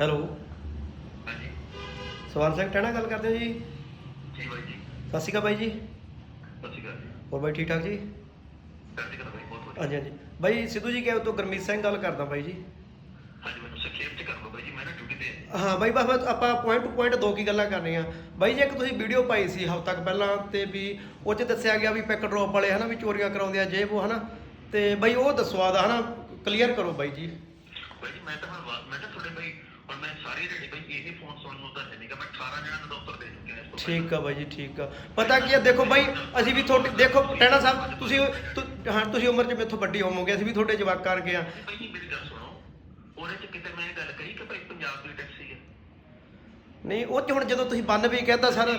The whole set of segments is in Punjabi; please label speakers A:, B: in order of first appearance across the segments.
A: ਹੈਲੋ।
B: ਹਾਂਜੀ।
A: ਸਵਾਨ ਸਿੰਘ ਟਹਿਣਾ ਗੱਲ ਕਰਦੇ ਹੋ ਜੀ?
B: ਜੀ ਬਾਈ ਜੀ।
A: ਸਤਿ ਸ਼੍ਰੀ ਅਕਾਲ ਬਾਈ ਜੀ।
B: ਸਤਿ ਸ਼੍ਰੀ ਅਕਾਲ ਜੀ।
A: ਹੋਰ ਬਾਈ ਠੀਕ ਠਾਕ ਜੀ
B: ਚੜ੍ਹਦੀ ਕਲਾ ਬਾਈ ਬਹੁਤ ਵਧੀਆ।
A: ਹਾਂਜੀ ਹਾਂਜੀ। ਬਾਈ ਸਿੱਧੂ ਜੀ ਕਿਹਾ ਤੋਂ ਗੁਰਮੀਤ ਸਿੰਘ ਗੱਲ ਕਰਦਾ ਬਾਈ ਜੀ।
B: ਹਾਂਜੀ ਮੈਨੂੰ ਸੰਖੇਪ ਚ ਕਰ ਲਓ ਬਾਈ ਜੀ ਮੈਂ ਨਾ ਡਿਊਟੀ ਤੇ ਹਾਂ।
A: ਹਾਂ ਬਾਈ ਬਸ ਬਸ ਆਪਾਂ ਪੁਆਇੰਟ ਟੂ ਪੁਆਇੰਟ ਦੋ ਕੀ ਗੱਲਾਂ ਕਰਨੀਆਂ। ਬਾਈ ਜੀ ਇੱਕ ਤੁਸੀਂ ਵੀਡੀਓ ਪਾਈ ਸੀ ਹਫ਼ਤਾ ਕੁ ਪਹਿਲਾਂ ਤੇ ਵੀ ਉਹ 'ਚ ਦੱਸਿਆ ਗਿਆ ਵੀ ਪਿਕ ਡ੍ਰੌਪ ਵਾਲੇ ਹਨਾ ਵੀ ਚੋਰੀਆਂ ਕਰਾਉਂਦੇ ਆ ਜੇ ਉਹ ਹਨਾ। ਤੇ ਬਾਈ ਉਹ ਦੱਸੋ ਆਦਾ ਹਨਾ ਕਲੀਅਰ ਕਰੋ ਬਾਈ ਜੀ।
B: ਬਾਈ ਜੀ ਮੈਂ ਤਾਂ ਹੁਣ ਵਾ- ਮੈਂ ਤਾਂ ਤੁਹਾਡੇ ਬਾਈ ਹੁਣ ਮੈਂ ਸਾਰੀ ਰੈਡੀ ਬਾਈ ਇਹ ਫੋਨ ਸੁਣਨ ਨੂੰ ਤਾਂ ਹੈ ਨਹੀਂਗਾ ਮੈਂ 18 ਜਣਾਂ ਨੂੰ ਡਾਕਟਰ ਦੇ ਚੁੱਕਿਆ ਇਸ ਤੋਂ
A: ਠੀਕ ਆ ਬਾਈ ਜੀ ਠੀਕ ਆ। ਪਤਾ ਕੀ ਆ ਦੇਖੋ ਬਾਈ ਅਸੀਂ ਵੀ ਤੁਹਾਡੇ ਦੇਖੋ ਟੈਣਾ ਸਾਹਿਬ ਤੁਸੀਂ ਤੁ- ਹਾਂ ਤੁਸੀਂ ਉਮਰ 'ਚ ਮੇਥੋਂ ਵੱਡੀ ਹੋਵੋਗੇ ਅਸੀਂ ਵੀ ਤੁਹਾਡੇ ਜਵਾਕ ਕਰਕੇ ਆ।
B: ਬਾਈ ਜੀ ਮੇਰੀ ਗੱਲ ਸੁਣੋ। ਉਹਦੇ ਚ ਕਿਤੇ ਮੈਂ ਇਹ ਗੱਲ ਕਹੀ ਕਿ ਭਾਈ ਪੰਜਾਬ ਦੀ ਟੈਕਸੀ ਹੈ
A: ਨਹੀਂ ਉਹ 'ਚ ਹੁਣ ਜਦੋਂ ਤੁਸੀਂ ਬੰਨ ਵੀ ਕਹਿੰਦਾ ਸਰ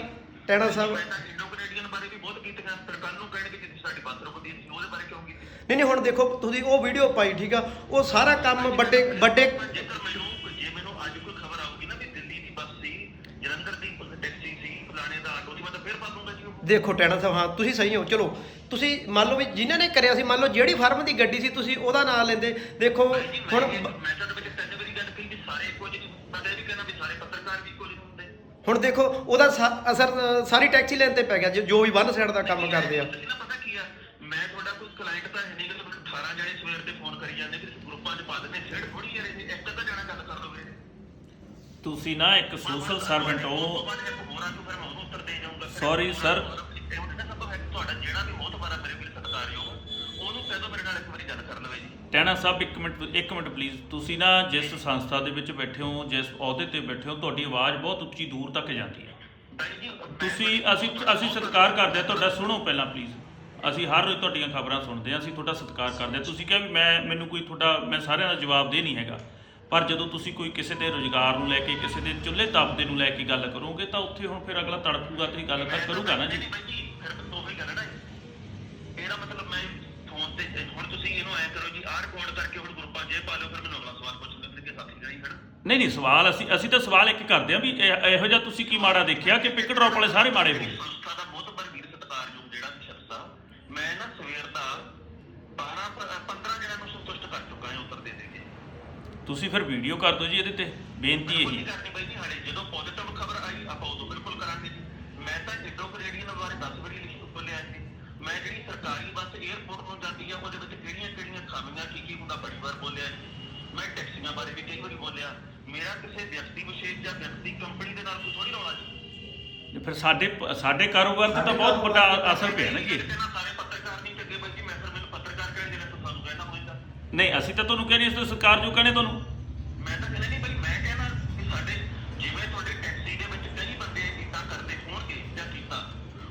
A: ਟੈਣਾ ਸਾਹਿਬ
B: ਮੈਂ ਤਾਂ ਇੰਡੋ ਕੈਨੇਡੀਅਨ ਬਾਰੇ ਵੀ ਬਹੁਤ ਕੀਤੀਆਂ ਪਰ ਕੱਲ ਨੂੰ ਕਹਿਣਗੇ ਕਿ ਸਾਡੀ 5 ਰੁਪਏ ਦੀ ਸੀ ਉਹਦੇ ਬਾਰੇ ਕਿਉਂ ਕੀਤੀ
A: ਨਹੀਂ ਨਹੀਂ ਹੁਣ ਦੇਖੋ ਤੁਸੀਂ ਉਹ ਵੀਡੀਓ ਪਾਈ ਠੀਕ ਆ? ਉਹ ਸਾਰਾ ਕੰਮ ਵੱਡੇ ਵੱਡੇ
B: ਜੇਕਰ ਮੈਨੂੰ ਅੱਜ ਕੋਈ ਖਬਰ ਆਊਗੀ ਨਾ ਵੀ ਦਿੱਲੀ ਦੀ ਬੱਸ ਸੀ ਜਲੰਧਰ ਦੀ ਟੈਕਸੀ ਸੀ ਫਲਾਣੇ ਦਾ ਆਟੋ ਸੀ ਮੈਂ ਤਾਂ ਫਿਰ ਪਾ ਦੂੰਗਾ ਜੀ ਉਹ
A: ਦੇਖੋ ਟੈਣਾ ਸਾਹਿਬ ਹਾਂ ਤੁਸੀਂ ਸਹੀ ਹੋ ਚਲੋ। ਤੁਸੀਂ ਮੰਨ ਲਓ ਵੀ ਜਿਨ੍ਹਾਂ ਨੇ ਕਰਿਆ ਸੀ ਮੰਨ ਲਓ ਜਿਹੜੀ ਫਰਮ ਦੀ ਗੱਡੀ ਸੀ ਤੁਸੀਂ ਉਹਦਾ ਨਾਮ ਲੈਂਦੇ। ਦੇਖੋ ਹੁਣ
B: ਇਹ- ਮੈਂ ਤੁਹਾਡੇ ਵਿੱਚ ਤਿੰਨ ਵਾਰੀ ਗੱਲ ਕਹੀ ਵੀ ਸਾਰੇ ਇੱਕੋ ਜਿਹੇ ਨਹੀਂ। ਮੈਂ ਤਾਂ ਇਹ ਵੀ ਕਹਿਣਾ ਵੀ ਸਾਰੇ ਪੱਤਰਕਾਰ ਵੀ ਇੱਕੋ ਜਿਹੇ ਹੁੰਦੇ।
A: ਹੁਣ ਦੇਖੋ ਉਹਦਾ ਅਸਰ ਸਾਰੀ ਟੈਕਸੀ ਲੈਣ ਤੇ ਪੈ ਗਿਆ ਜੋ- ਵੀ ਵਨ ਸਾਈਡ ਦਾ ਕੰਮ ਕਰਦੇ ਆ।
B: ਤੁਸੀਂ ਨਾ ਪਤਾ ਕੀ ਆ ਮੈਂ ਤੁਹਾਡਾ ਕੋਈ ਕਲਾਇੰਟ ਤਾਂ ਹੈ ਨਹੀਂ ਕਿ 18 ਜਣੇ ਸਵੇਰ ਤੇ ਫੋਨ ਕਰੀ ਜਾਂਦੇ ਕਿ ਗਰੁੱਪਾਂ 'ਚ ਪਾ ਦਿੰਦੇ ਛੇੜ ਥੋੜੀ ਯਾਰ ਇਹ ਇੱਕ ਅੱਧਾ ਜਣਾ ਗੱਲ ਕਰ ਲਵੇ
C: ਤੁਸੀਂ ਨਾ ਇੱਕ ਸੋਸ਼ਲ ਸਰਵੈਂਟ ਹੋ।
B: ਹੋਰਾਂ ਨੂੰ ਤੁਹਾਡਾ ਜਿਹੜਾ ਵੀ ਬਹੁਤ ਵਾਰਾ ਮੇਰੇ ਵੀਰ ਸਤਿਕਾਰਯੋਗ ਉਹਨੂੰ ਕਹਿ ਦਿਓ ਮੇਰੇ ਨਾਲ ਇੱਕ ਵਾਰੀ ਗੱਲ ਕਰ ਲਵੇ ਜੀ
C: ਟੈਣਾ ਸਾਹਿਬ, ਇੱਕ ਮਿੰਟ ਇੱਕ ਮਿੰਟ ਪਲੀਜ਼ ਤੁਸੀਂ ਨਾ ਜਿਸ ਸੰਸਥਾ ਦੇ ਵਿੱਚ ਬੈਠੇ ਹੋ, ਜਿਸ ਅਹੁਦੇ ਤੇ ਬੈਠੇ ਹੋ, ਤੁਹਾਡੀ ਆਵਾਜ਼ ਬਹੁਤ ਉੱਚੀ ਦੂਰ ਤੱਕ ਜਾਂਦੀ ਹੈ। ਤੁਸੀਂ, ਅਸੀਂ ਅਸੀਂ ਸਤਿਕਾਰ ਕਰਦੇ ਹਾਂ, ਤੁਹਾਡਾ ਸੁਣੋ ਪਹਿਲਾਂ ਪਲੀਜ਼ ਅਸੀਂ ਹਰ ਰੋਜ਼ ਤੁਹਾਡੀਆਂ ਖਬਰਾਂ ਸੁਣਦੇ ਹਾਂ, ਅਸੀਂ ਤੁਹਾਡਾ ਸਤਿਕਾਰ ਕਰਦੇ ਹਾਂ। ਤੁਸੀਂ ਕਿਹਾ ਵੀ ਮੈਂ, ਮੈਨੂੰ ਕੋਈ ਤੁਹਾਡਾ, ਮੈਂ ਸਾਰਿਆਂ ਦਾ ਜਵਾਬ ਦੇ ਨਹੀਂ ਹੈਗਾ। ਪਰ ਜਦੋਂ ਤੁਸੀਂ ਕੋਈ ਕਿਸੇ ਦੇ ਰੋਜ਼ਗਾਰ ਨੂੰ ਲੈ ਕੇ ਕਿਸੇ ਦੇ ਚੁੱਲ੍ਹੇ ਤਪਦੇ ਨੂੰ ਲੈ ਕੇ ਗੱਲ ਕਰੋਗੇ ਤਾਂ ਉੱਥੇ ਹੁਣ ਫਿਰ ਅਗਲਾ ਤੜਪੂਗਾ ਤੇ ਗੱਲ ਤਾਂ ਕਰੂਗਾ ਨਾ ਜੀ।
B: ਨਹੀਂ ਬਾਈ ਜੀ ਫਿਰ ਤਾਂ ਉਹੀ ਗੱਲ ਹੈ ਨਾ ਜੀ। ਇਹਦਾ ਮਤਲਬ ਮੈਂ ਫੋਨ ਤੇ ਹੁਣ ਤੁਸੀਂ ਇਹਨੂੰ ਐ ਕਰੋ ਜੀ ਆਹ ਰਿਕਾਰਡ ਕਰਕੇ ਹੁਣ ਗਰੁੱਪਾਂ 'ਚ ਇਹ ਪਾ ਲਓ ਫਿਰ ਮੈਨੂੰ ਅਗਲਾ ਸਵਾਲ ਪੁੱਛ ਲੈਂਦੇ ਕਿ ਸਾਥੀ ਜਾਈ ਖੜਾ
C: ਨਹੀਂ ਨਹੀਂ ਸਵਾਲ ਅਸੀਂ ਅਸੀਂ ਤਾਂ ਸਵਾਲ ਇੱਕ ਕਰਦੇ ਹਾਂ ਵੀ ਇਹ- ਇਹੋ ਜਿਹਾ ਤੁਸੀਂ ਕੀ ਮਾੜਾ ਦੇਖਿਆ ਕਿ ਪਿਕ ਡ੍ਰੌਪ ਵਾਲੇ ਸਾਰੇ ਮਾੜੇ ਹੋ ਗਏ
B: ਸੰਸਥਾ ਦਾ ਬਹੁਤ ਵੀਰ ਸਤਿਕਾਰਯੋਗ ਜਿਹੜਾ ਵੀ ਸ਼ਖਸ ਆ ਮੈਂ ਨਾ ਸਵੇਰ ਦਾ 12 ਪ- 15 ਜਣਾਂ ਨੂੰ ਸੰਤੁਸ਼ਟ ਕਰ ਚੁੱਕਾ ਹਾਂ ਉੱਤਰ ਦੇ ਦੇ ਕੇ
C: ਤੁਸੀਂ ਫਿਰ ਵੀਡੀਓ ਕਰ ਦਿਓ ਜੀ ਇਹਦੇ ਤੇ। ਬੇਨਤੀ ਇਹੀ।
B: ਨਹੀਂ ਕਰਨੀ ਬਾਈ ਜੀ ਹਾਲੇ ਜਦੋਂ ਪੋਜ਼ਿਟਿਵ ਖਬਰ ਆਈ ਆਪਾਂ ਉਦੋਂ ਬਿਲਕੁਲ ਕਰਾਂਗੇ ਜੀ। ਮੈਂ ਤਾਂ ਇੰਡੋ ਕੈਨੇਡੀਅਨ ਬਾਰੇ 10 ਵਾਰੀ ਲਿਖ ਬੋਲਿਆ ਸੀ। ਮੈਂ ਜਿਹੜੀ ਸਰਕਾਰੀ ਬੱਸ 에ਅਰਪੋਰਟ ਨੂੰ ਜਾਂਦੀ ਆ ਉਹਦੇ ਵਿੱਚ ਕਿਹੜੀਆਂ ਕਿਹੜੀਆਂ ਖਾਮੀਆਂ ਕੀ ਕੀ ਹੁੰਦਾ ਬੜੀ ਵਾਰ ਬੋਲਿਆ ਜੀ। ਮੈਂ ਟੈਕਸੀਆਂ ਬਾਰੇ ਵੀ ਕਈ ਵਾਰੀ ਬੋਲਿਆ। ਮੇਰਾ ਕਿਸੇ ਵਿਅਕਤੀ ਵਿਸ਼ੇਸ਼ ਜਾਂ ਵਿਅਕਤੀ ਕੰਪਨੀ ਦੇ ਨਾਲ ਕੋਈ ਥੋੜੀ ਰੌਲਾ ਜੀ।
C: ਤੇ ਫਿਰ ਸਾਡੇ ਸਾਡੇ ਕਾਰੋਬਾਰ ਤੇ ਤਾਂ ਬਹੁਤ ਵੱਡਾ ਅਸਰ ਪਿਆ ਨਾ ਜੀ।
B: ਨਹੀਂ
C: ਅਸੀਂ ਤਾਂ ਤੁਹਾਨੂੰ ਕਹਿੰਦੇ ਇਸ ਤੋਂ ਸਰਕਾਰ ਜੋ ਕਹਿੰਦੇ ਤੁਹਾਨੂੰ।
B: ਮੈਂ ਤਾਂ ਕਹਿੰਦਾ ਨਹੀਂ ਬਈ ਮੈਂ ਕਹਿੰਦਾ ਕਿ ਸਾਡੇ ਜਿਵੇਂ ਤੁਹਾਡੇ ਟੈਕਸੀ ਦੇ ਵਿੱਚ ਕਈ ਬੰਦੇ ਇਦਾਂ ਕਰਦੇ ਹੋਣਗੇ ਜਾਂ ਕੀਤਾ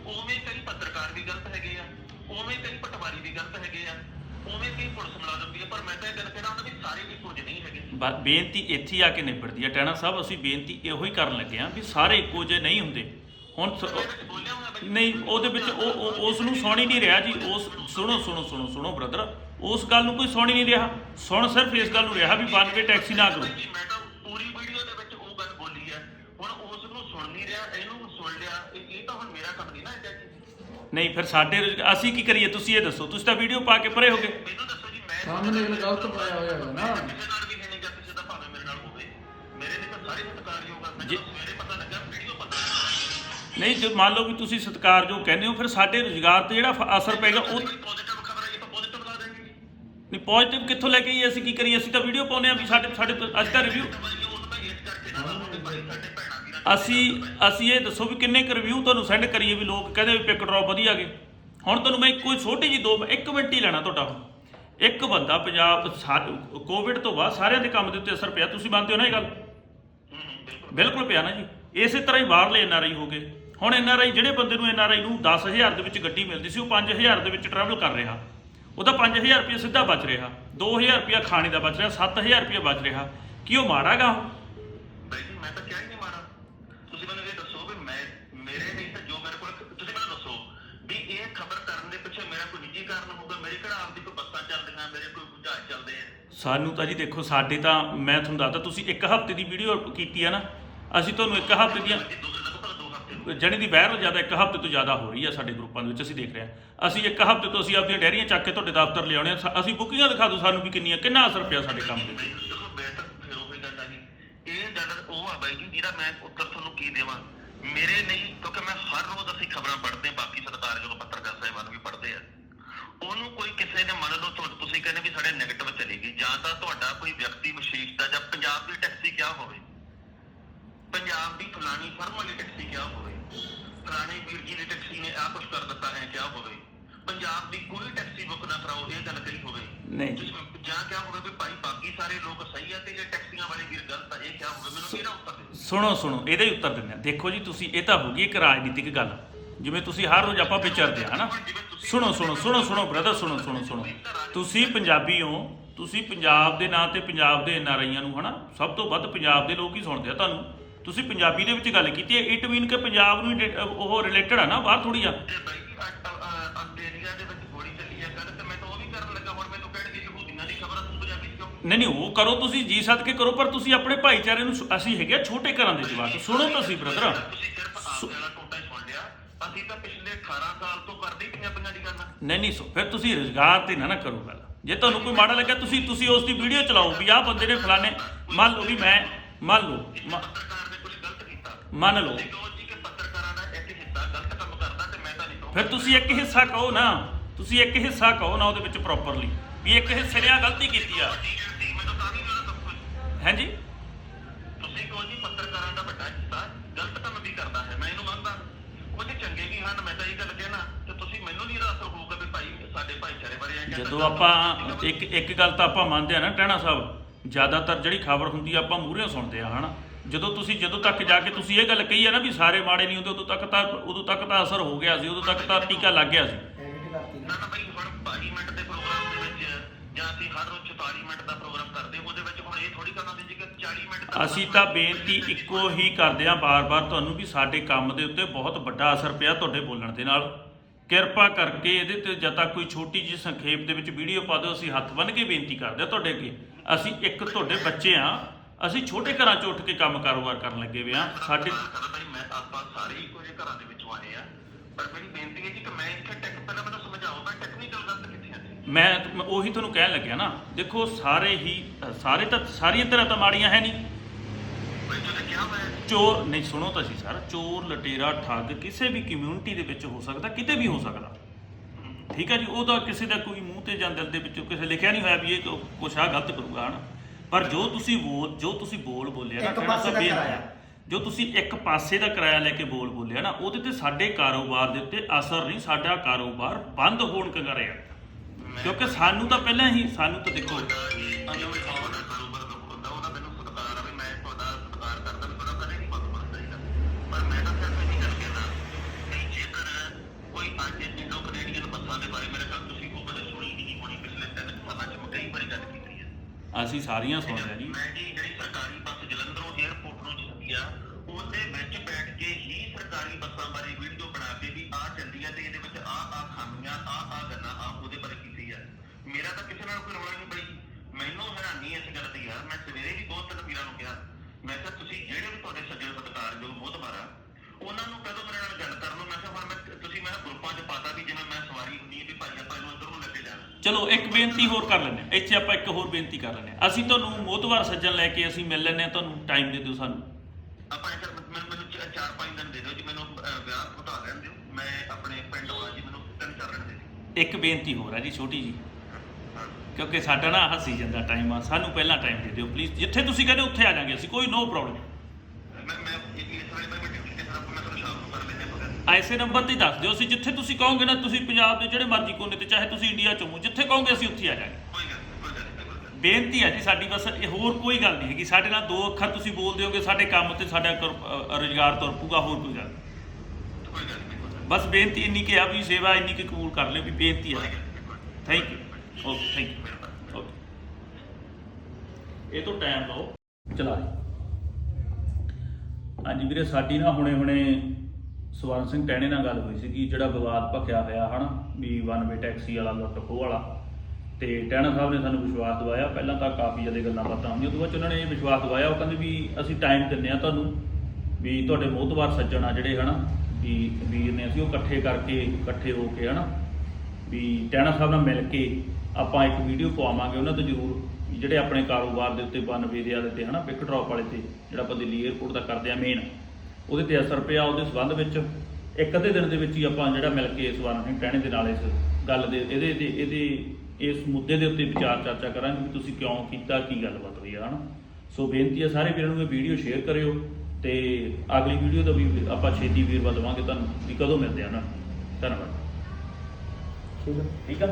B: ਉਵੇਂ ਕਈ ਪੱਤਰਕਾਰ ਵੀ ਗਲਤ ਹੈਗੇ ਆ ਉਵੇਂ ਕਈ ਪਟਵਾਰੀ ਵੀ ਗਲਤ ਹੈਗੇ ਆ ਉਵੇਂ ਕਈ ਪੁਲਿਸ ਮੁਲਾਜ਼ਮ ਵੀ ਆ ਪਰ ਮੈਂ ਤਾਂ ਇਹ ਗੱਲ ਕਹਿਣਾ ਹੁੰਦਾ ਵੀ ਸਾਰੇ ਵੀ ਕੁਝ ਨਹੀਂ ਹੈਗੇ।
C: ਬ- ਬੇਨਤੀ ਇੱਥੇ ਆ ਕੇ ਨਿਬੜਦੀ ਹੈ ਟੈਣਾ ਸਾਹਿਬ ਅਸੀਂ ਬੇਨਤੀ ਇਹੋ ਹੀ ਕਰਨ ਲੱਗੇ ਹਾਂ ਵੀ ਸਾਰੇ ਇੱਕੋ ਜਿਹੇ ਨਹੀਂ ਹੁੰਦੇ। ਹੁਣ ਸ-
B: ਮੈਂ ਵਿੱਚ ਬੋਲਿਆ ਹੋਇਆ ਬਈ
C: ਨਹੀਂ ਉਹਦੇ ਵਿੱਚ ਉਹ ਉਹ- ਉਸ ਨੂੰ ਸੁਣ ਹੀ ਨਹੀਂ ਰਿਹਾ ਜੀ ਉਸ ਸੁਣੋ ਸੁਣੋ ਸੁਣੋ ਸੁਣੋ ਬ੍ਰਦਰ ਉਸ ਗੱਲ ਨੂੰ ਕੋਈ ਸੁਣ ਹੀ ਨਹੀਂ ਰਿਹਾ। ਸੁਣ ਸਿਰਫ ਇਸ ਗੱਲ ਨੂੰ ਰਿਹਾ ਵੀ 92 ਟੈਕਸੀ ਨਾ ਕਰੋ।
B: ਜੀ ਮੈਂ ਤਾਂ ਪੂਰੀ ਵੀਡੀਓ ਦੇ ਵਿੱਚ ਉਹ ਗੱਲ ਬੋਲੀ ਹੈ ਹੁਣ ਉਸ ਨੂੰ ਸੁਣ ਨਹੀਂ ਰਿਹਾ ਇਹਨੂੰ ਸੁਣ ਲਿਆ ਇਹ ਇਹ ਤਾਂ ਹੁਣ ਮੇਰਾ ਕੰਮ ਨਹੀਂ ਨਾ ਹੈ ਜੀ
C: ਨਹੀਂ ਫਿਰ ਸਾਡੇ ਰੁਜ਼ਗਾਰ- ਅਸੀਂ ਕੀ ਕਰੀਏ? ਤੁਸੀਂ ਇਹ ਦੱਸੋ ਤੁਸੀਂ ਤਾਂ ਵੀਡੀਓ ਪਾ ਕੇ ਪਰੇ ਹੋ ਗਏ।
B: ਮੈਨੂੰ ਦੱਸੋ ਜੀ ਮੈਂ
D: ਸਾਹਮਣੇ ਇੱਕ ਗਲਤ ਪਾਇਆ ਹੋਇਆ ਹੈ ਨਾ।
B: ਕਿਸੇ ਨਾਲ ਵੀ ਹੈ ਨਹੀਂ ਜਾਂ ਕਿਸੇ ਦਾ ਭਾਵੇਂ ਮੇਰੇ ਨਾਲ ਹੋਵੇ। ਮੇਰੇ ਲਈ ਤਾਂ ਸਾਰੇ ਸਤਿਕਾਰਯੋਗ ਆ। ਮੈਨੂੰ
C: ਜੀ।
B: ਸਵੇਰੇ ਪਤਾ ਲੱਗਾ ਵੀਡੀਓ ਪਤਾ ਲੱਗਾ
C: ਨਹੀਂ ਜੇ ਮੰਨ ਲਓ ਵੀ ਤੁਸੀਂ ਸਤਿਕਾਰਯੋਗ ਕਹਿੰਦੇ ਹੋ ਫਿਰ ਸਾਡੇ ਰੁਜ਼ਗਾਰ ਤੇ ਜਿਹੜਾ ਫ- ਅਸਰ ਪਏਗਾ ਉਹ
B: ਪੋਜ਼ਿਟਿਵ
C: ਨਹੀਂ ਪੋਜ਼ਿਟਿਵ ਕਿੱਥੋਂ ਲੈ ਕੇ ਆਈਏ ਅਸੀਂ, ਕੀ ਕਰੀਏ? ਅਸੀਂ ਤਾਂ ਵੀਡੀਓ ਪਾਉਂਦੇ ਆ ਵੀ ਸਾਡੇ ਸਾਡੇ ਤੋਂ- ਅੱਜ ਦਾ ਰਿਵਿਊ ਅਸੀਂ ਅਸੀਂ ਇਹ ਦੱਸੋ ਵੀ ਕਿੰਨੇ ਕੁ ਰਿਵਿਊ ਤੁਹਾਨੂੰ ਸੈਂਡ ਕਰੀਏ ਵੀ ਲੋਕ ਕਹਿੰਦੇ ਵੀ ਪਿਕ ਡ੍ਰੌਪ ਵਧੀਆ ਗਏ। ਹੁਣ ਤੁਹਾਨੂੰ ਮੈਂ ਕੋਈ ਛੋਟੀ ਜੀ ਦੋ ਇੱਕ ਮਿੰਟ ਹੀ ਲੈਣਾ ਤੁਹਾਡਾ ਹੁਣ। ਇੱਕ ਬੰਦਾ ਪੰਜਾਬ ਕੋਵਿਡ ਤੋਂ ਬਾਅਦ ਸਾਰਿਆਂ ਦੇ ਕੰਮ ਦੇ ਉੱਤੇ ਅਸਰ ਪਿਆ। ਤੁਸੀਂ ਮੰਨਦੇ ਹੋ ਨਾ ਇਹ ਗੱਲ?
B: ਬਿਲਕੁਲ
C: ਬਿਲਕੁਲ ਪਿਆ ਨਾ ਜੀ। ਇਸੇ ਤਰ੍ਹਾਂ ਹੀ ਬਾਹਰਲੇ ਐਨਆਰਆਈ ਹੋ ਗਏ। ਹੁਣ ਐਨਆਰਆਈ ਜਿਹੜੇ ਬੰਦੇ ਨੂੰ ਐਨਆਰਆਈ ਨੂੰ 10000 ਦੇ ਵਿੱਚ ਗੱਡੀ ਮਿਲਦੀ ਸੀ, ਉਹ 5000 ਦੇ ਵਿੱਚ ਟਰੈਵਲ ਕਰ ਰਿਹਾ। ਉਹਦਾ 5000 ਰੁਪਏ ਸਿੱਧਾ ਬਚ ਰਿਹਾ 2000 ਰੁਪਏ ਖਾਣੇ ਦਾ ਬਚ ਰਿਹਾ 7000 ਰੁਪਏ ਬਚ ਰਿਹਾ। ਕੀ ਉਹ ਮਾੜਾਗਾ
B: ਬਾਈ ਜੀ ਮੈਂ ਤਾਂ ਕਿਹਾ ਹੀ ਨਹੀਂ ਮਾਰਾ ਤੁਸੀਂ ਮੈਨੂੰ ਇਹ ਦੱਸੋ ਵੀ ਮੈਂ ਮੇਰੇ ਨਹੀਂ ਤਾਂ ਜੋ ਮੇਰੇ ਕੋਲ ਤੁਸੀਂ ਮੈਨੂੰ ਦੱਸੋ ਵੀ ਇਹ ਖਬਰ ਕਰਨ ਦੇ ਪਿੱਛੇ ਮੇਰਾ ਕੋਈ ਨਿੱਜੀ ਕਾਰਨ ਹੋਊਗਾ ਮੇਰੇ ਕਿਹੜਾ ਆਪਦੀ ਕੋਈ ਬੱਸਾਂ ਚੱਲਦੀਆਂ ਮੇਰੇ ਕੋਈ ਜਹਾਜ਼ ਚੱਲਦੇ ਆ?
C: ਸਾਨੂੰ ਤਾਂ ਜੀ ਦੇਖੋ ਸਾਡੇ ਤਾਂ ਮੈਂ ਤੁਹਾਨੂੰ ਦੱਸਦਾ ਤੁਸੀਂ ਇੱਕ ਹਫ਼ਤੇ ਦੀ ਵੀਡੀਓ ਕੀਤੀ ਆ ਨਾ ਅਸੀਂ ਤੁਹਾਨੂੰ ਇੱਕ ਹਫ਼ਤੇ ਦੀਆਂ ਜਣੀ ਦੀ ਵਾਇਰਲ ਜ਼ਿਆਦਾ ਇੱਕ ਹਫ਼ਤੇ ਤੋਂ ਜ਼ਿਆਦਾ ਹੋ ਰਹੀ ਆ ਸਾਡੇ ਗਰੁੱਪਾਂ ਦੇ ਵਿੱਚ, ਅਸੀਂ ਦੇਖ ਰਹੇ ਹਾਂ। ਅਸੀਂ ਇੱਕ ਹਫ਼ਤੇ ਤੋਂ ਅਸੀਂ ਆਪਣੀਆਂ ਡੈਰੀਆਂ ਚੱਕ ਕੇ ਤੁਹਾਡੇ ਦਫ਼ਤਰ ਲਿਆਉਣੇ ਆ। ਅਸੀਂ ਬੁਕਿੰਗਾਂ ਦਿਖਾ ਦਿਓ ਸਾਨੂੰ ਵੀ ਕਿੰਨੀਆਂ, ਕਿੰਨਾ ਅਸਰ ਪਿਆ ਸਾਡੇ ਕੰਮ ਦੇ ਉੱਤੇ।
B: ਦੇਖੋ ਬਿਹਤਰ ਫਿਰ ਉਹੀ ਗੱਲ ਆ ਜੀ। ਇਹ ਬਾਈ ਜੀ ਜਿਹਦਾ ਮੈਂ ਉੱਤਰ ਤੁਹਾਨੂੰ ਕੀ ਦੇਵਾਂ? ਮੇਰੇ ਲਈ ਕਿਉਂਕਿ ਮੈਂ ਹਰ ਰੋਜ਼ ਅਸੀਂ ਖਬਰਾਂ ਪੜ੍ਹਦੇ ਬਾਕੀ ਸਰਕਾਰ ਜਦੋਂ ਪੱਤਰਕਾਰ ਸਾਹਿਬਾਨ ਵੀ ਪੜ੍ਹਦੇ ਆ। ਉਹਨੂੰ ਕੋਈ ਕਿਸੇ ਨੇ ਮੰਨ ਲਓ ਤੁਸੀਂ ਕਹਿੰਦੇ ਵੀ ਸਾਡੇ ਨੈਗੇਟਿਵ ਚਲੀ ਗਈ, ਜਾਂ ਤਾਂ ਤੁਹਾਡਾ ਕੋਈ ਵਿਅਕਤੀ ਵਿਸ਼ੇਸ਼ ਦਾ ਜਾਂ ਪੰਜਾਬ ਦੀ ਟੈਕਸੀ ਕਿਆ ਹੋਵੇ? ਪੰਜਾਬ ਦੀ ਫਲਾਣੀ ਫਰਮ ਵਾਲੀ ਟੈਕਸੀ ਕਿਆ ਹੋਵੇ? ਫਲਾਣੇ ਵੀਰ ਜੀ ਦੀ ਟੈਕਸੀ ਨੇ ਆਹ ਕੁਛ ਕਰ ਦਿੱਤਾ ਹੈ ਕਿਆ ਹੋਵੇ। ਪੰਜਾਬ ਦੀ ਕੋਈ ਟੈਕਸੀ ਬੁੱਕ ਨਾ ਕਰਾਓ ਇਹ ਗੱਲ ਕਹੀ ਹੋਵੇ।
C: ਨਹੀਂ।
B: ਜਾਂ ਕਿਆ ਹੋਵੇ ਵੀ ਭਾਈ ਬਾਕੀ ਸਾਰੇ ਲੋਕ ਸਹੀ ਆ ਤੇ ਇਹ ਟੈਕਸੀਆਂ ਵਾਲੇ ਵੀਰ ਗਲਤ ਆ ਇਹ ਕਿਆ ਹੋਵੇ? ਮੈਨੂੰ ਇਹਦਾ ਉੱਤਰ ਦਿਓ?
C: ਸੁਣੋ ਸੁਣੋ ਇਹਦਾ ਹੀ ਉੱਤਰ ਦਿੰਦੇ ਆ ਦੇਖੋ ਜੀ ਤੁਸੀਂ ਇਹ ਤਾਂ ਹੋ ਗਈ ਇੱਕ ਰਾਜਨੀਤਿਕ ਗੱਲ। ਜਿਵੇਂ ਤੁਸੀਂ ਹਰ ਰੋਜ਼ ਆਪਾਂ ਵਿਚਰਦੇ ਆ ਹਨਾ? ਸੁਣੋ ਸੁਣੋ ਸੁਣੋ ਸੁਣੋ ਬ੍ਰਦਰ ਸੁਣੋ ਸੁਣੋ ਸੁਣੋ। ਤੁਸੀਂ ਪੰਜਾਬੀ ਹੋ ਤੁਸੀਂ ਪੰਜਾਬ ਦੇ ਨਾਂ ਤੇ ਪੰਜਾਬ ਦੇ ਐਨਆਰਆਈਆਂ ਨੂੰ ਹਨਾ? ਸਭ ਤੋਂ ਵੱਧ ਪੰਜਾਬ ਦੇ ਲੋਕ ਹੀ ਸੁਣਦੇ ਆ ਤੁਹਾਨੂੰ। ਤੁਸੀਂ ਪੰਜਾਬੀ ਦੇ ਵਿੱਚ ਗੱਲ ਕੀਤੀ ਹੈ ਇਟ ਮੀਨ ਕਿ ਪੰਜਾਬ ਨੂੰ ਡੇ- ਉਹ ਰਿਲੇਟਡ ਆ ਨਾ ਬਾਹਰ ਥੋੜੀ ਆ।
B: ਤੇ ਬਾਈ ਜੀ ਅੱਜ ਆਸਟ੍ਰੇਲੀਆ ਦੇ ਵਿੱਚ ਗੋਲੀ ਚੱਲੀ ਆ ਕੱਲ ਤੇ ਮੈਂ ਤਾਂ ਉਹ ਵੀ ਕਰਨ ਲੱਗਾ ਹੁਣ ਮੈਨੂੰ ਕਹਿਣਗੇ ਯਹੂਦੀਆਂ ਦੀ ਖਬਰ ਤੂੰ ਪੰਜਾਬੀ ਚ ਕਿਉਂ
C: ਨਹੀਂ ਨਹੀਂ ਉਹ ਕਰੋ ਤੁਸੀਂ ਜੀ ਸਦਕੇ ਕਰੋ ਪਰ ਤੁਸੀਂ ਆਪਣੇ ਭਾਈਚਾਰੇ ਨੂੰ ਸੁ- ਅਸੀਂ ਹੈਗੇ ਆ ਛੋਟੇ ਘਰਾਂ ਦੇ ਜਵਾਕ। ਸੁਣੋ ਤਾਂ ਬ੍ਰਦਰ
B: ਤੁਸੀਂ ਸਿਰਫ ਆਪ ਵਾਲਾ ਟੋਟਾ ਹੀ ਸੁਣ ਲਿਆ। ਅਸੀਂ ਤਾਂ ਪਿਛਲੇ 18 ਸਾਲ ਤੋਂ ਕਰਦੇ ਹੀ ਪਈਆਂ ਪੰਜਾਂ ਦੀ ਗੱਲ।
C: ਨਹੀਂ ਨਹੀਂ ਸੋ ਫਿਰ ਤੁਸੀਂ ਰੁਜ਼ਗਾਰ ਤੇ ਨਾ ਨਾ ਕਰੋ ਗੱਲ। ਜੇ ਤੁਹਾਨੂੰ ਕੋਈ ਮਾੜਾ ਲੱਗਾ ਤੁਸੀਂ ਤੁਸੀਂ ਉਸ ਦੀ ਵੀਡੀਓ ਚਲਾਓ ਵੀ ਆਹ ਬੰਦੇ ਨੇ ਫਲਾਣੇ ਮੰਨ ਲਓ ਵੀ ਮੈਂ ਮੰਨ ਲਓ ਮ- ਮੰਨ ਲਓ।
B: ਤੁਸੀਂ ਕਹੋ ਜੀ ਕਿ ਪੱਤਰਕਾਰਾਂ ਦਾ ਇੱਕ ਹਿੱਸਾ ਗਲਤ ਕੰਮ ਕਰਦਾ ਤੇ ਮੈਂ ਤਾਂ ਨਹੀਂ ਕਹੂੰ
C: ਫਿਰ ਤੁਸੀਂ ਇੱਕ ਹਿੱਸਾ ਕਹੋ ਨਾ। ਤੁਸੀਂ ਇੱਕ ਹਿੱਸਾ ਕਹੋ ਨਾ ਉਹਦੇ ਵਿੱਚ ਪ੍ਰੋਪਰਲੀ ਵੀ ਇੱਕ ਹਿੱਸੇ ਨੇ ਆ ਗਲਤੀ ਕੀਤੀ ਆ।
B: ਮੈਨੂੰ ਤਾਂ ਨਹੀਂ ਲੱਗਦਾ ਸਭ ਕੁਝ।
C: ਹੈਂਜੀ?
B: ਤੁਸੀਂ ਕਹੋ ਜੀ ਪੱਤਰਕਾਰਾਂ ਦਾ ਵੱਡਾ ਹਿੱਸਾ ਗਲਤ ਕੰਮ ਵੀ ਕਰਦਾ ਹੈ ਮੈਂ ਇਹਨੂੰ ਮੰਨਦਾ। ਕੁਝ ਚੰਗੇ ਵੀ ਹਨ ਮੈਂ ਤਾਂ ਇਹ ਗੱਲ ਕਹਿਣਾ। ਤੇ ਤੁਸੀਂ ਮੈਨੂੰ ਨਹੀਂ ਇਹਦਾ ਅਸਰ ਹੋਊਗਾ ਵੀ ਭਾਈ ਸਾਡੇ ਭਾਈਚਾਰੇ ਬਾਰੇ ਇਹ ਕਹਿੰਦਾ
C: ਜਦੋਂ ਆਪਾਂ ਇੱਕ ਇੱਕ ਗੱਲ ਤਾਂ ਆਪਾਂ ਮੰਨਦੇ ਆ ਨਾ ਟਹਿਣਾ ਸਾਹਿਬ। ਜ਼ਿਆਦਾਤਰ ਜਿਹੜੀ ਖਬਰ ਹੁੰਦੀ ਆ ਆਪਾਂ ਮੂਹਰੇ ਸੁਣਦੇ ਆ ਹਨਾ? ਜਦੋਂ ਤੁਸੀਂ ਜਦੋਂ ਤੱਕ ਜਾ ਕੇ ਤੁਸੀਂ ਇਹ ਗੱਲ ਕਹੀ ਆ ਨਾ ਵੀ ਸਾਰੇ ਮਾੜੇ ਨਹੀਂ ਹੁੰਦੇ ਉਦੋਂ ਤੱਕ ਤਾਂ ਉਦੋਂ ਤੱਕ ਤਾਂ ਅਸਰ ਹੋ ਗਿਆ ਸੀ ਉਦੋਂ ਤੱਕ ਤਾਂ ਟੀਕਾ ਲੱਗ ਗਿਆ ਸੀ।
B: ਨਾ ਨਾ ਭਾਈ ਹੁਣ 22 ਮਿੰਟ ਦੇ ਪ੍ਰੋਗਰਾਮ ਦੇ ਵਿੱਚ ਜਾਂ ਅਸੀਂ ਹਰ ਰੋਜ਼ 44 ਮਿੰਟ ਦਾ ਪ੍ਰੋਗਰਾਮ ਕਰਦੇ ਉਹਦੇ ਵਿੱਚ ਹੁਣ ਇਹ ਥੋੜੀ ਕਰਨਾ ਸੀ ਕਿ 40 ਮਿੰਟ ਦਾ
C: ਅਸੀਂ ਤਾਂ ਬੇਨਤੀ ਇੱਕੋ ਹੀ ਕਰਦੇ ਹਾਂ ਬਾਰ-ਬਾਰ ਤੁਹਾਨੂੰ ਵੀ ਸਾਡੇ ਕੰਮ ਦੇ ਉੱਤੇ ਬਹੁਤ ਵੱਡਾ ਅਸਰ ਪਿਆ ਤੁਹਾਡੇ ਬੋਲਣ ਦੇ ਨਾਲ। ਕਿਰਪਾ ਕਰਕੇ ਇਹਦੇ ਤੇ ਜਦ ਤੱਕ ਕੋਈ ਛੋਟੀ ਜਿਹੀ ਸੰਖੇਪ ਦੇ ਵਿੱਚ ਵੀਡੀਓ ਪਾ ਦਿਓ ਅਸੀਂ ਹੱਥ ਬੰਨ੍ਹ ਕੇ ਬੇਨਤੀ ਕਰਦੇ ਹਾਂ ਤੁਹਾਡੇ ਅੱਗੇ। ਅਸੀਂ ਇੱਕ ਤੁਹਾਡੇ ਬੱਚੇ ਆ ਅਸੀਂ ਛੋਟੇ ਘਰਾਂ 'ਚ ਉੱਠ ਕੇ ਕੰਮ ਕਾਰੋਬਾਰ ਕਰਨ ਲੱਗੇ ਵੇ ਆ ਸਾਡੇ
B: ਭਾਈ ਮੈਂ ਆਪਾਂ ਸਾਰੇ ਇੱਕੋ ਜਿਹੇ ਘਰਾਂ ਦੇ ਵਿੱਚੋਂ ਆਏ ਆ। ਪਰ ਮੇਰੀ ਬੇਨਤੀ ਹੈ ਜੀ ਕਿ ਮੈਂ ਇੱਥੇ ਟੈਕ ਪਹਿਲਾਂ ਮੈਨੂੰ ਸਮਝਾਓ ਤਾਂ ਟੈਕਨੀਕਲ ਗਲਤ ਕਿੱਥੇ ਹੈ ਜੀ?
C: ਮੈਂ ਮੈਂ ਉਹੀ ਤੁਹਾਨੂੰ ਕਹਿਣ ਲੱਗਿਆ ਨਾ ਦੇਖੋ ਸਾਰੇ ਹੀ ਸਾਰੇ ਤਾਂ ਸਾਰੀਆਂ ਤਰ੍ਹਾਂ ਤਾਂ ਮਾੜੀਆਂ ਹੈ ਨਹੀਂ
B: ਭਾਈ ਤੁਸੀਂ ਕਿਹਾ ਮੈਂ
C: ਚੋਰ ਨਹੀਂ ਸੁਣੋ ਤਾਂ ਸੀ ਸਰ ਚੋਰ ਲਟੇਰਾ ਠੱਗ ਕਿਸੇ ਵੀ ਕਮਿਊਨਿਟੀ ਦੇ ਵਿੱਚ ਹੋ ਸਕਦਾ ਕਿਤੇ ਵੀ ਹੋ ਸਕਦਾ। ਠੀਕ ਹੈ ਜੀ ਉਹ ਤਾਂ ਕਿਸੇ ਦਾ ਕੋਈ ਮੂੰਹ ਤੇ ਜਾਂ ਦਿਲ ਦੇ ਵਿੱਚੋਂ ਕਿਸੇ ਲਿਖਿਆ ਨਹੀਂ ਹੋਇਆ ਵੀ ਇਹ ਕੁਛ ਆ ਗਲਤ ਕਰੂਗਾ ਹਨਾ। ਪਰ ਜੋ ਤੁਸੀਂ ਬੋਲ ਜੋ ਤੁਸੀਂ ਬੋਲ ਬੋਲਿਆ ਨਾ
A: ਇੱਕ
C: ਕਹਿਣਾ
A: ਪਾਸੇ
C: ਤਾਂ
A: ਦਾ ਕਿਰਾਇਆ।
C: ਜੋ ਤੁਸੀਂ ਇੱਕ ਪਾਸੇ ਦਾ ਕਿਰਾਇਆ ਲੈ ਕੇ ਬੋਲ ਬੋਲਿਆ ਨਾ ਉਹਦੇ ਤੇ ਸਾਡੇ ਕਾਰੋਬਾਰ ਦੇ ਉੱਤੇ ਅਸਰ ਨਹੀਂ ਸਾਡਾ ਕਾਰੋਬਾਰ ਬੰਦ ਹੋਣ ਕਰ ਰਿਹਾ ਕਿਉਂਕਿ ਸਾਨੂੰ ਤਾਂ ਪਹਿਲਾਂ ਹੀ ਸਾਨੂੰ ਤਾਂ ਦੇਖੋ ਅਸੀਂ ਸਾਰੀਆਂ ਸੁਣ ਰਹੇ ਜੀ।
B: ਮੈਂ ਜੀ ਜਿਹੜੀ ਸਰਕਾਰੀ ਬੱਸ ਜਲੰਧਰੋਂ 에ਅਰਪੋਰਟ ਨੂੰ ਜਾਂਦੀ ਆ, ਉਹਦੇ ਵਿੱਚ ਬੈਠ ਕੇ ਹੀ ਸਰਕਾਰੀ ਬੱਸਾਂ ਬਾਰੇ ਵੀਡੀਓ ਬਣਾ ਕੇ ਵੀ ਆਹ ਚੱਲਦੀ ਆ ਤੇ ਇਹਦੇ ਵਿੱਚ ਆਹ ਆਹ ਖਾਮੀਆਂ, ਆਹ ਆਹ ਗੱਲਾਂ, ਆਹ ਉਹਦੇ ਬਾਰੇ ਕੀਤੀ ਆ। ਮੇਰਾ ਤਾਂ ਕਿਸੇ ਨਾਲ ਕੋਈ ਰੌਲਾ ਨਹੀਂ ਬਈ, ਮੈਨੂੰ ਹੈਰਾਨੀ ਇਸ ਗੱਲ ਦੀ ਆ। ਮੈਂ ਸਵੇਰੇ ਵੀ ਬਹੁਤ ਤਿੰਨ ਨੂੰ ਕਿਹਾ। ਮੈਂ ਕਿਹਾ, ਤੁਸੀਂ ਜਿਹੜੇ ਵੀ ਤੁਹਾਡੇ ਸੱਜਣ ਸਤਿਕਾਰ ਜੋ ਬਹੁਤ ਮਾਰਾ ਉਹਨਾਂ ਨੂੰ ਕਦੋਂ ਮੇਰੇ ਨਾਲ ਗੱਲ ਕਰ ਲਓ ਮੈਂ ਕਿਹਾ ਹੁਣ ਮੈਂ ਤੁਸੀਂ ਮੈਂ ਗਰੁੱਪਾਂ 'ਚ ਪਾਤਾ ਵੀ ਜਿਵੇਂ ਮੈਂ ਸਵਾਰੀ ਹੁੰਦੀ ਹੈ ਵੀ ਭਾਈ ਆਪਾਂ ਇਹਨੂੰ ਇੱਧਰ ਨੂੰ ਲੈ ਕੇ ਜਾਣਾ।
C: ਚਲੋ ਇੱਕ ਬੇਨਤੀ ਹੋਰ ਕਰ ਲੈਂਦੇ ਹਾਂ। ਇੱਥੇ ਆਪਾਂ ਇੱਕ ਹੋਰ ਬੇਨਤੀ ਕਰ ਲੈਂਦੇ ਹਾਂ। ਅਸੀਂ ਤੁਹਾਨੂੰ ਮੋਤਵਾਰ ਸੱਜਣ ਲੈ ਕੇ ਅਸੀਂ ਮਿਲ ਲੈਂਦੇ ਹਾਂ ਤੁਹਾਨੂੰ ਟਾਈਮ ਦੇ ਦਿਓ ਸਾਨੂੰ।
B: ਆਪਾਂ ਇਹ ਮੈਨੂੰ ਮੈਨੂੰ ਚ- ਚਾਰ ਪੰਜ ਦਿਨ ਦੇ ਦਿਓ ਜੀ ਮੈਨੂੰ ਅਹ, ਵਿਆਹ ਘਟਾ ਲੈਣ ਦਿਓ। ਮੈਂ ਆਪਣੇ ਪਿੰਡ ਆਉਣਾ ਜੀ ਮੈਨੂੰ ਤਿੰਨ ਚਾਰ ਦਿਨ ਦੇ ਦਿਓ।
C: ਇੱਕ ਬੇਨਤੀ ਹੋਰ ਹੈ ਜੀ ਛੋਟੀ ਜੀ।
B: ਹਾਂ।
C: ਕਿਉਂਕਿ ਸਾਡਾ ਨਾ ਹੱਸੀ ਜਾਂਦਾ ਟਾਈਮ ਆ ਸਾਨੂੰ ਪਹਿਲਾਂ ਟਾਈਮ ਦੇ ਦਿਓ ਪਲੀਜ਼ ਜਿੱਥੇ ਤੁਸੀਂ ਕਹਿੰਦੇ ਉੱਥੇ ਆ ਜਾਾਂਗੇ ਅਸੀਂ ਕੋਈ ਨੋ ਪ੍ਰੋਬਲਮ
B: ਮੈਂ ਮੈਂ ਇਹ ਇਸ ਵੇਲੇ ਮੈਂ ਡਿਊਟੀ ਤੇ ਤਰਫ ਮੈਂ ਤੁਹਾਨੂੰ ਸ਼ਾਮ ਨੂੰ ਕਰ ਲੈਣੇ ਪਗਾ
C: ਐਸੇ ਨੰਬਰ ਤੇ ਦੱਸ ਦਿਓ ਅਸੀਂ ਜਿੱਥੇ ਤੁਸੀਂ ਕਹੋਗੇ ਨਾ ਤੁਸੀਂ ਪੰਜਾਬ ਦੇ ਜਿਹੜੇ ਮਰਜ਼ੀ ਕੋਨੇ ਤੇ ਚਾਹੇ ਤੁਸੀਂ ਇੰਡੀਆ ਚੋਂ ਹੋ ਜਿੱਥੇ ਕਹੋਗੇ ਅਸੀਂ ਉੱਥੇ ਆ ਜਾਾਂਗੇ
B: ਕੋਈ ਗੱਲ ਨੀ, ਕੋਈ ਗੱਲ ਨੀ, ਕੋਈ ਗੱਲ ਨੀ।
C: ਬੇਨਤੀ ਹੈ ਜੀ ਸਾਡੀ ਬਸ ਇਹ ਹੋਰ ਕੋਈ ਗੱਲ ਨਹੀਂ ਹੈਗੀ ਸਾਡੇ ਨਾਲ ਦੋ ਅੱਖਰ ਤੁਸੀਂ ਬੋਲ ਦਿਓਗੇ ਸਾਡੇ ਕੰਮ ਤੇ ਸਾਡਾ ਰੁਜ਼ਗਾਰ ਤੁਰ ਪੂਗਾ ਹੋਰ ਕੋਈ ਗੱਲ ਨਹੀਂ।
B: ਕੋਈ ਗੱਲ ਨੀ, ਕੋਈ ਗੱਲ ਨੀ।
C: ਬਸ ਬੇਨਤੀ ਇੰਨੀ ਕਿ ਆ ਵੀ ਸੇਵਾ ਇੰਨੀ ਕਿ ਕਬੂਲ ਕਰ ਲਿਓ ਵੀ ਬੇਨਤੀ
B: ਕੋਈ
C: ਹੈ
B: ਕੋਈ ਗੱਲ।
C: Thank you okay thank you. Okay ਇਹ ਤੋਂ ਟਾਈਮ ਲਓ ਚਲਾ ਦੇ ਹਾਂਜੀ ਵੀਰੇ ਸਾਡੀ ਨਾ ਹੁਣੇ ਹੁਣੇ ਸਵਰਨ ਸਿੰਘ ਟਹਿਣੇ ਨਾਲ ਗੱਲ ਹੋਈ ਸੀਗੀ, ਜਿਹੜਾ ਵਿਵਾਦ ਭਖਿਆ ਹੋਇਆ, ਹਨਾ, ਵੀ ਵਨ ਵੇ ਟੈਕਸੀ ਵਾਲਾ ਲੁੱਟ ਖੋਹ ਵਾਲਾ। ਤੇ ਟਹਿਣਾ ਸਾਹਿਬ ਨੇ ਸਾਨੂੰ ਵਿਸ਼ਵਾਸ ਦਿਵਾਇਆ, ਪਹਿਲਾਂ ਤਾਂ ਕਾਫੀ ਜ਼ਿਆਦਾ ਗੱਲਾਂ ਬਾਤਾਂ ਹੋਈਆਂ ਉਦੋਂ ਬਾਅਦ 'ਚ ਉਹਨਾਂ ਨੇ ਇਹ ਵਿਸ਼ਵਾਸ ਦਿਵਾਇਆ, ਉਹ ਕਹਿੰਦੇ ਵੀ ਅਸੀਂ ਟਾਈਮ ਦਿੰਨੇ ਆ ਤੁਹਾਨੂੰ, ਵੀ ਤੁਹਾਡੇ ਮੋਹਤਵਾਰ ਸੱਜਣ ਆ ਜਿਹੜੇ, ਹਨਾ, ਵੀ ਵੀਰ ਨੇ ਅਸੀਂ ਉਹ ਇਕੱਠੇ ਕਰਕੇ, ਇਕੱਠੇ ਹੋ ਕੇ, ਹਨਾ, ਵੀ ਟੈਣਾ ਸਾਹਿਬ ਨਾਲ ਮਿਲ ਕੇ ਆਪਾਂ ਇੱਕ ਵੀਡੀਓ ਪਵਾਵਾਂਗੇ, ਉਹਨਾਂ ਤੋਂ ਜ਼ਰੂਰ ਜਿਹੜੇ ਆਪਣੇ ਕਾਰੋਬਾਰ ਦੇ ਉੱਤੇ ਬਨ ਦੇ ਵਾਲੇ ਤੇ, ਹਨਾ ਪਿਕ ਡ੍ਰੌਪ ਵਾਲੇ ਤੇ, ਜਿਹੜਾ ਆਪਾਂ ਦਿੱਲੀ 에ਅਰਪੋਰਟ ਦਾ ਕਰਦੇ ਆ ਮੇਨ ਉਹਦੇ ਤੇ ਅਸਰ ਪਿਆ ਉਹਦੇ ਸਬੰਧ ਵਿੱਚ। ਇੱਕ ਅੱਧੇ ਦਿਨ ਦੇ ਵਿੱਚ ਹੀ ਆਪਾਂ ਜਿਹੜਾ ਮਿਲ ਕੇ ਇਸ ਵਾਰ ਸਿੰਘ ਟਹਿਣੇ ਦੇ ਨਾਲ ਇਸ ਗੱਲ ਦੇ ਇਹਦੇ ਇਹਦੇ ਇਹਦੇ ਇਸ ਮੁੱਦੇ ਦੇ ਉੱਤੇ ਵਿਚਾਰ ਚਰਚਾ ਕਰਾਂਗੇ ਵੀ ਤੁਸੀਂ ਕਿਉਂ ਕੀਤਾ ਕੀ ਗੱਲਬਾਤ ਹੋਈ ਆ ਹਨਾ? ਸੋ ਬੇਨਤੀ ਹੈ ਸਾਰੇ ਵੀਰਾਂ ਨੂੰ ਇਹ ਵੀਡੀਓ ਸ਼ੇਅਰ ਕਰਿਓ ਤੇ ਅਗਲੀ ਵੀਡੀਓ ਦਾ ਵੀ ਆਪਾਂ ਛੇਤੀ ਵੀਰਵਾ ਦੇਵਾਂਗੇ ਤੁਹਾਨੂੰ। ਵੀ ਕਦੋਂ ਮਿਲਦੇ ਆ ਨਾ। ਧੰਨਵਾਦ।
A: ਠੀਕ ਹੈ
C: ਠੀਕ ਆ